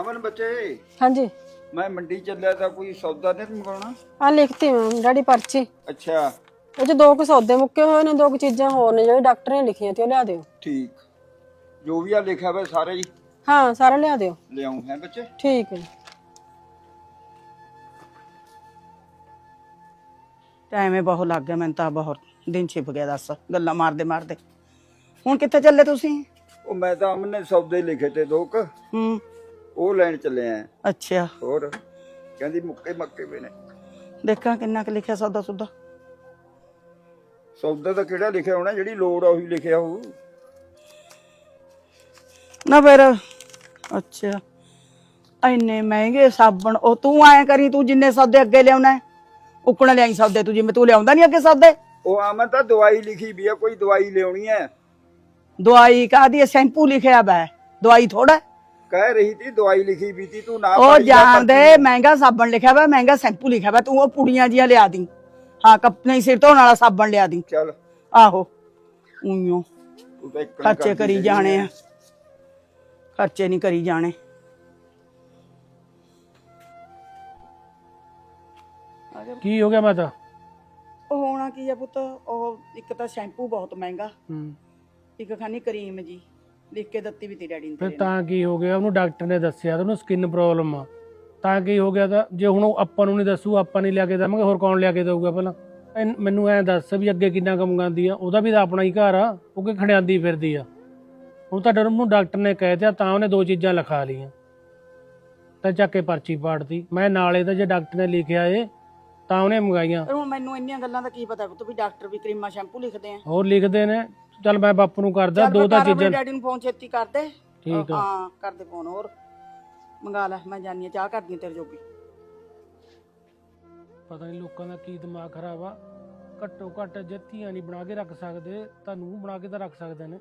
ਅਮਨ ਬੱਚੇ ਹਾਂਜੀ। ਮੈਂ ਮੰਡੀ ਚੱਲਿਆ ਤਾਂ ਕੋਈ ਸੌਦਾ ਨਹੀਂ ਮੰਗਾਉਣਾ ਆ ਲਿਖਤੀ ਮੈਂ ਡੈਡੀ ਪਰਚੀ। ਅੱਛਾ। ਉਹ ਚ ਦੋ ਕੁ ਸੌਦੇ ਮੁੱਕੇ ਹੋਏ ਨੇ ਦੋ ਕੁ ਚੀਜ਼ਾਂ ਹੋਰ ਨੇ ਜਿਹੜੇ ਡਾਕਟਰ ਨੇ ਲਿਖੀਆਂ ਤੇ ਉਹ ਲਿਆ ਦਿਓ। ਠੀਕ। ਜੋ ਵੀ ਆ ਲਿਖਿਆ ਹੋਇਆ ਸਾਰੇ ਹੀ ਹਾਂ ਸਾਰਾ ਲਿਆ ਦਿਓ। ਲਿਆਉਂ ਹੈ ਬੱਚੇ? ਠੀਕ ਹੈ। ਟਾਈਮ ਹੀ ਬਹੁਤ ਲੱਗ ਗਿਆ ਮੈਨੂੰ ਤਾਂ ਬਹੁਤ ਦਿਨ ਛਿਪ ਗਿਆ ਦੱਸ। ਗੱਲਾਂ ਮਾਰਦੇ ਮਾਰਦੇ। ਹੁਣ ਕਿੱਥੇ ਚੱਲੇ ਤੁਸੀਂ? ਉਹ ਮੈਂ ਤਾਂ ਅਮਨ ਨੇ ਸੌਦੇ ਲਿਖੇ ਤੇ ਦੋ ਕੁ। ਹੂੰ। ਉਹ ਲੈਣ ਚੱਲੇ ਆ। ਅੱਛਾ। ਹੋਰ? ਕਹਿੰਦੀ ਮੁੱਕੇ ਮੱਕੇ ਵੀ ਨੇ। ਦੇਖਾਂ ਕਿੰਨਾ ਕੁ ਲਿਖਿਆ ਸੌਦਾ ਸੁਦਾ। ਸੌਦਾ ਤਾਂ ਕਿਹੜਾ ਲਿਖਿਆ ਹੋਣਾ? ਜਿਹੜੀ ਲੋੜ ਆ ਉਹੀ ਲਿਖਿਆ ਹੋਊ। ਨਾ ਫਿਰ ਅੱਛਾ। ਇੰਨੇ ਮਹਿੰਗੇ ਸਾਬਣ ਉਹ ਤੂੰ ਐ ਕਰੀ ਤੂੰ ਜਿੰਨੇ ਸੌਦੇ ਅੱਗੇ ਲਿਆਉਣਾ ਉਕਣ ਲਿਆਈ ਸੌਦੇ ਤੂੰ ਜਿਵੇਂ ਤੂੰ ਲਿਆਉਂਦਾ ਨਹੀਂ ਅੱਗੇ ਸੌਦੇ। ਉਹ ਅਮਨ ਤਾਂ ਦਵਾਈ ਲਿਖੀ ਵੀ ਆ ਕੋਈ ਦਵਾਈ ਲਿਆਉਣੀ ਹੈ। ਦਵਾਈ ਕਾਦੀ ਸ਼ੈਂਪੂ ਲਿਖਿਆ ਬੈ ਦਵਾਈ ਥੋੜਾ ਕਹਿ ਰਹੀ ਤੀ ਦਵਾਈ ਲਿਖੀ ਵੀ ਤੀ ਤੂੰ ਨਾ ਉਹ ਪੜ੍ਹੀ ਜਾ ਜਾਣਦੇ ਪਰਚੀ। ਮਹਿੰਗਾ ਸਾਬਣ ਲਿਖਿਆ ਵਾ ਮਹਿੰਗਾ ਸ਼ੈਂਪੂ ਲਿਖਿਆ ਵਾ ਤੂੰ ਉਹ ਪੁੜੀਆਂ ਜੀਆਂ ਲਿਆ ਦੀ। ਹਾਂ ਕੱਪ ਨਹੀਂ ਸਿਰ ਧੋਣ ਵਾਲਾ ਸਾਬਣ ਲਿਆ ਦੀ। ਚੱਲ। ਆਹੋ। ਉਈਓ। ਤੂੰ ਤਾਂ ਇੱਕ ਨਾ ਖਰਚੇ ਕਰੀ ਜਾਣੇ। ਆ। ਖਰਚੇ ਨਹੀਂ ਕਰੀ ਜਾਣੇ। ਕੀ ਹੋ ਗਿਆ ਮਾਤਾ? ਉਹ ਹੋਣਾ ਕੀ ਆ ਪੁੱਤ ਉਹ ਇੱਕ ਤਾਂ ਸ਼ੈਂਪੂ ਬਹੁਤ ਮਹਿੰਗਾ। ਹੂੰ। ਇੱਕ ਖਾਨੀ ਕਰੀਮ ਜੀ। ਲਿਖ ਕੇ ਦਿੱਤੀ ਵੀ ਤੀ ਡੈਡੀ ਨੇ ਫਿਰ ਤੇਰੇ ਨੇ। ਤਾਂ ਕੀ ਹੋ ਗਿਆ? ਉਹਨੂੰ ਡਾਕਟਰ ਨੇ ਦੱਸਿਆ ਉਹਨੂੰ ਸਕਿਨ ਪ੍ਰੋਬਲਮ ਆ। ਤਾਂ ਕੀ ਹੋ ਗਿਆ ਤਾਂ ਜੇ ਹੁਣ ਉਹ ਆਪਾਂ ਨੂੰ ਨਹੀਂ ਦੱਸੂ ਆਪਾਂ ਨਹੀਂ ਲਿਆ ਕੇ ਦੇਵਾਂਗੇ ਹੋਰ ਕੌਣ ਲਿਆ ਕੇ ਦੇਊਗਾ ਪਹਿਲਾਂ? ਐਨ- ਮੈਨੂੰ ਐਂ ਦੱਸ ਵੀ ਅੱਗੇ ਕਿੰਨਾ ਕੰਮ ਮੰਗਾਉਂਦੀ ਆ। ਉਹਦਾ ਵੀ ਤਾਂ ਆਪਣਾ ਹੀ ਘਰ ਆ ਉਹ ਕਿ ਖੜਿਆਂਦੀ ਫਿਰਦੀ ਆ? ਹੁਣ ਤਾਂ ਡਰ ਨੂੰ ਡਾਕਟਰ ਨੇ ਕਹਿ ਦਿਆ ਤਾਂ ਉਹਨੇ ਦੋ ਚੀਜ਼ਾਂ ਲਿਖਾ ਲਈਆਂ। ਤਾਂ ਚੱਕ ਕੇ ਪਰਚੀ ਪਾੜਤੀ। ਮੈਂ ਨਾਲੇ ਤਾਂ ਜੇ ਡਾਕਟਰ ਨੇ ਲਿਖਿਆ ਏ ਤਾਂ ਉਹਨੇ ਮੰਗਾਈਆਂ। ਪਰ ਹੁਣ ਮੈਨੂੰ ਇੰਨੀਆਂ ਗੱਲਾਂ ਦਾ ਕੀ ਪਤਾ ਪੁੱਤ ਵੀ ਡਾਕਟਰ ਵੀ ਕਰੀਮਾਂ ਸ਼ੈਂਪੂ ਲਿਖਦੇ ਆ। ਹੋਰ ਲਿਖਦੇ ਨੇ। ਚੱਲ ਮੈਂ ਬਾਪੂ ਨੂੰ ਕਰਦਾ ਦੋ ਤਾਂ ਚੀਜ਼ਾਂ ਡੈਡੀ ਨੂੰ ਫੋਨ ਛੇਤੀ ਕਰ ਦੇ। ਠੀਕ ਆ। ਹਾਂ ਕਰ ਦੇ ਫੋਨ ਹੋਰ। ਮੰਗਾ ਲੈ ਮੈਂ ਜਾਨੀ ਆ ਚਾਹ ਕਰਦੀ ਆ ਤੇਰੇ ਜੋਗੀ। ਪਤਾ ਨਹੀਂ ਲੋਕਾਂ ਦਾ ਕੀ ਦਿਮਾਗ ਖਰਾਬ ਆ। ਘੱਟੋ ਘੱਟ ਜੇ ਧੀਆਂ ਨਹੀਂ ਬਣਾ ਕੇ ਰੱਖ ਸਕਦੇ ਤਾਂ ਨੂੰ ਬਣਾ ਕੇ ਤਾਂ ਰੱਖ ਸਕਦੇ ਨੇ।